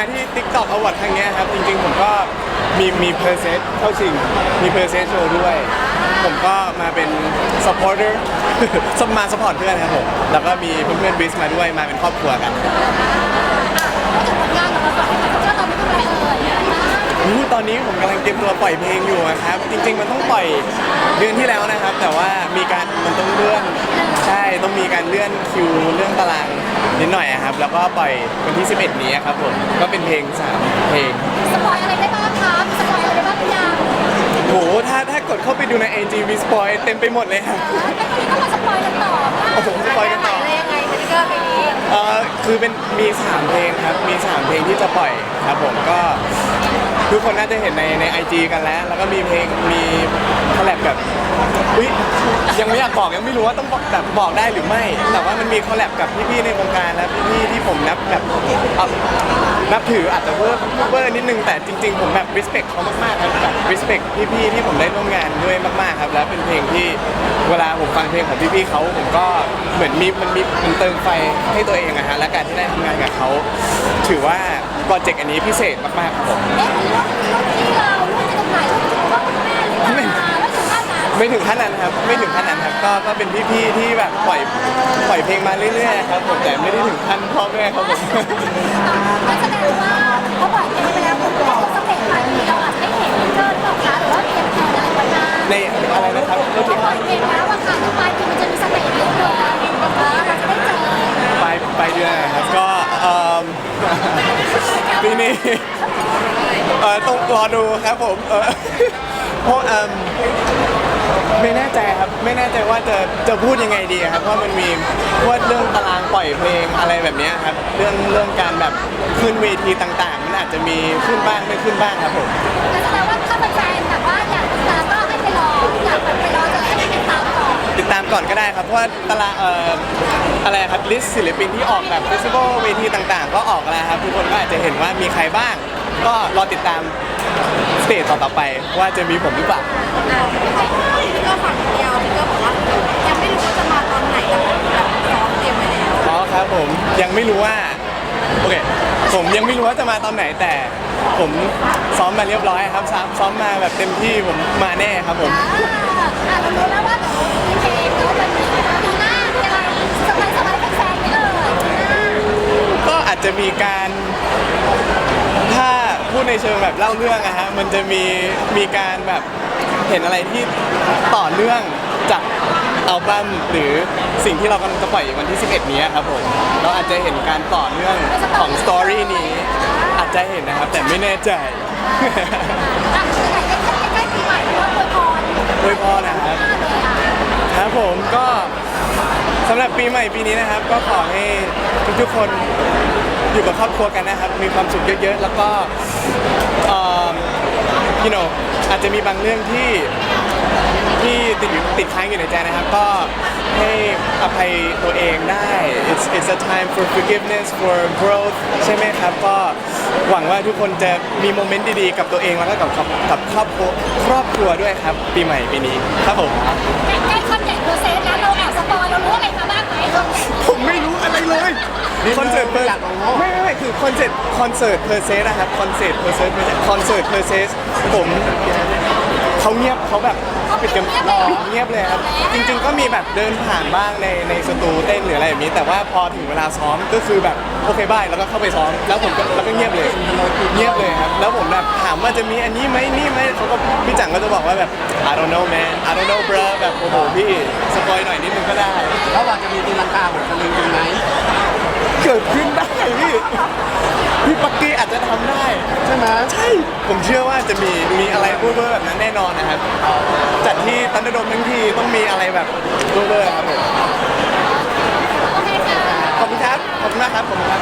ผมก็เอ่อการมาที่ TikTok Award ครั้งเนี้ยครับ จริงๆ ผมก็มีมีเพอร์เซสเข้าชิง มีเพอร์เซสโชว์ด้วย ผมก็มาเป็น supporter สมมา support เพื่อนครับผม แล้วก็มีเพื่อนๆบิสมาด้วยมาเป็นครอบครัวกัน งานของเราก่อนเจ้าตอนนี้ทำอะไรเอ่ย อู้ตอนนี้ผมกำลังเตรียมตัวปล่อยเพลงอยู่อะครับ จริง ๆ มันต้องปล่อยเดือนที่แล้วนะครับ แต่ว่ามีการมันต้องเลื่อนใช่ต้องมีการเลื่อนคิวเรื่องตารางนิดหน่อยอะครับ แล้วก็ปล่อยวันที่ 11 นี้ครับผมก็เป็นเพลงสามเพลง สปอยอะไรได้บ้างคะมีสปอยอะไรได้บ้างหรือยังโห ถ้าถ้ากดเข้าไปดูใน AG v s p o i เต็มไปหมดเลยครับ แล้วทีนี้ก็มาสปอยกันต่อโอ้โหสปอยกันต่ออะไรยังไงคะนี่ก็เป็นนี้เออคือเป็นมี 3 เพลงครับ มี 3 เพลงที่จะปล่อยครับผมก็ ทุกคนน่าจะเห็นในใน IG กันแล้ว แล้วก็มีเพลงมีคอลแลบกับอุ๊ยยังไม่อยากบอกยังไม่รู้ว่าต้องบอกแบบบอกได้หรือไม่ แต่ว่ามันมีคอลแลบกับพี่ๆในวงการและพี่ๆที่ผมนับแบบเอานับถืออาจจะเวอร์เวอร์นิดนึงแต่จริง ๆ ผมแบบ respect เขามากๆครับแบบ respect พี่ๆที่ผมได้ร่วมงานด้วยมากๆครับแล้วเป็นเพลงที่เวลาผมฟังเพลงของพี่ๆเขาผมก็เหมือนมีมันมีมันเติมไฟให้ตัวเองอะฮะและการที่ได้ทำงานกับเขาถือว่า โปรเจกต์อันนี้พิเศษมากๆครับผม เอ๊ะมันเรื่องเรื่องที่เราเรื่องที่ตรงไหนเรื่องที่ว่าคุณแม่หรือเปล่าไม่ถึงขั้นนั้นไม่ถึงขั้นนั้นครับ ไม่ถึงขั้นนั้นครับ ก็ก็เป็นพี่ๆที่แบบปล่อยปล่อยเพลงมาเรื่อยๆครับผมแต่ไม่ได้ถึงขั้นพ่อแม่ครับผมก็แสดงว่าเขาปล่อยเพลงไปแล้วผมก็สเปกปลายปีเราอาจจะได้เห็นเกินหรอกคะหรือว่าเตรียมแผนอะไรไว้บ้างในอะไรนะครับก็เขาถึงปล่อยเพลงแล้วอะค่ะแล้วปลายปีมันจะมีสเปกเยอะเลยเราจะได้เจอ ปลายปลายเดือนนะครับก็เอ่อ ปีนี้เออต้องรอดูครับผมเออเพราะเอิ่มไม่แน่ใจครับไม่แน่ใจว่าจะจะพูดยังไงดีครับเพราะมันมีว่าเรื่องตารางปล่อยเพลงอะไรแบบเนี้ยครับเรื่องเรื่องการแบบขึ้นเวทีต่างๆ มันอาจจะมีขึ้นบ้างไม่ขึ้นบ้างครับผมแสดงว่าถ้าแฟนๆแบบว่าอยากติดตามก็ให้ไปรออยากแบบไปรอจะให้ติดตามก่อนติดตามก่อนก็ได้ครับเพราะว่าตารางเอ่อ อะไรครับลิสต์ศิลปินที่ออกแบบเฟสติวัลเวทีต่างๆ ก็ออกแล้วครับ ทุกคนก็อาจจะเห็นว่ามีใครบ้าง ก็รอติดตามสเตจต่อๆไปว่าจะมีผมหรือเปล่าก็ฝั่งเดียวพี่ก็บอกว่ายังไม่รู้ว่าจะมาตอนไหนแต่แบบซ้อมเตรียมไว้แล้วเพราะครับผมยังไม่รู้ว่าโอเคผมยังไม่รู้ว่าจะมาตอนไหนแต่ผมซ้อมมาเรียบร้อยครับซ้อมซ้อมมาแบบเต็มที่ผมมาแน่ครับผม อ่าอ่าเรารู้แล้วว่าเดี๋ยวมีเพลง มีการถ้าพูดในเชิงแบบเล่าเรื่องอะฮะมันจะมีมีการแบบเห็นอะไรที่ต่อเนื่องจากอัลบั้มหรือสิ่งที่เรากำลังจะปล่อยวันที่ 11 นี้ครับผมเราอาจจะเห็นการต่อเนื่องของสตอรี่นี้อาจจะเห็นนะครับ แต่ไม่แน่ใจอะไหนๆใกล้ๆใกล้ๆปีใหม่แล้วอวยพรโดยพอนะครับมากเลยอะครับผมก็ สำหรับปีใหม่ปีนี้นะครับ ก็ขอให้ทุกๆคนอยู่กับครอบครัวกันนะครับ มีความสุขเยอะๆ แล้วก็เอ่อ you know อาจจะมีบางเรื่องที่ ที่ติดอยู่ติดค้างอยู่ในใจนะครับ ก็ให้อภัยตัวเองได้ it's it's a time for forgiveness for growth ใช่ไหมครับ ก็หวังว่าทุกคนจะมีโมเมนต์ดีๆ กับตัวเองแล้วก็กับกับครอบครัวครอบครัวด้วยครับ ปีใหม่ปีนี้ครับผมใกล้ๆคอนใหญ่โปรเซสแล้วเราแอบสปอยเรารู้อะไรมาบ้างไหมผมไม่รู้อะไรเลยคอนเสิร์ตเพอร์ไม่ไม่ไม่คือคอนเสิร์ตคอนเสิร์ตเพอร์เซสอะครับคอนเสิร์ตเพอร์เซสคอนเสิร์ตเพอร์เซสผม เขาเงียบเขาแบบปิดกันปิดเงียบเลยครับจริง ๆ ก็มีแบบเดินผ่านบ้างในในสตูเต้นหรืออะไรแบบนี้ แต่ว่าพอถึงเวลาซ้อมก็คือแบบโอเคบายแล้วก็เข้าไปซ้อม แล้วผมก็แล้วก็เงียบเลยเงียบเลยครับแล้วผมแบบถามว่าจะมีอันนี้ไหมนี่ไหมเขาก็พี่จังก็จะบอกว่าแบบ I don't know man I don't know bro แบบโอ้โหพี่สปอยหน่อยนิดนึงก็ได้แล้วเราจะมีตีลังกาเหมือนกันเลยจริงไหมเกิดขึ้นได้พี่ พี่ปักกี้อาจจะทำได้ ใช่ไหมใช่ ผมเชื่อว่าจะมีมีอะไรเวอร์ๆแบบนั้นแน่นอนนะครับ จัดที่ตันดมทั้งทีต้องมีอะไรแบบเวอร์ๆครับผมคขอบคุณครับ ขอบคุณมากครับผมครับ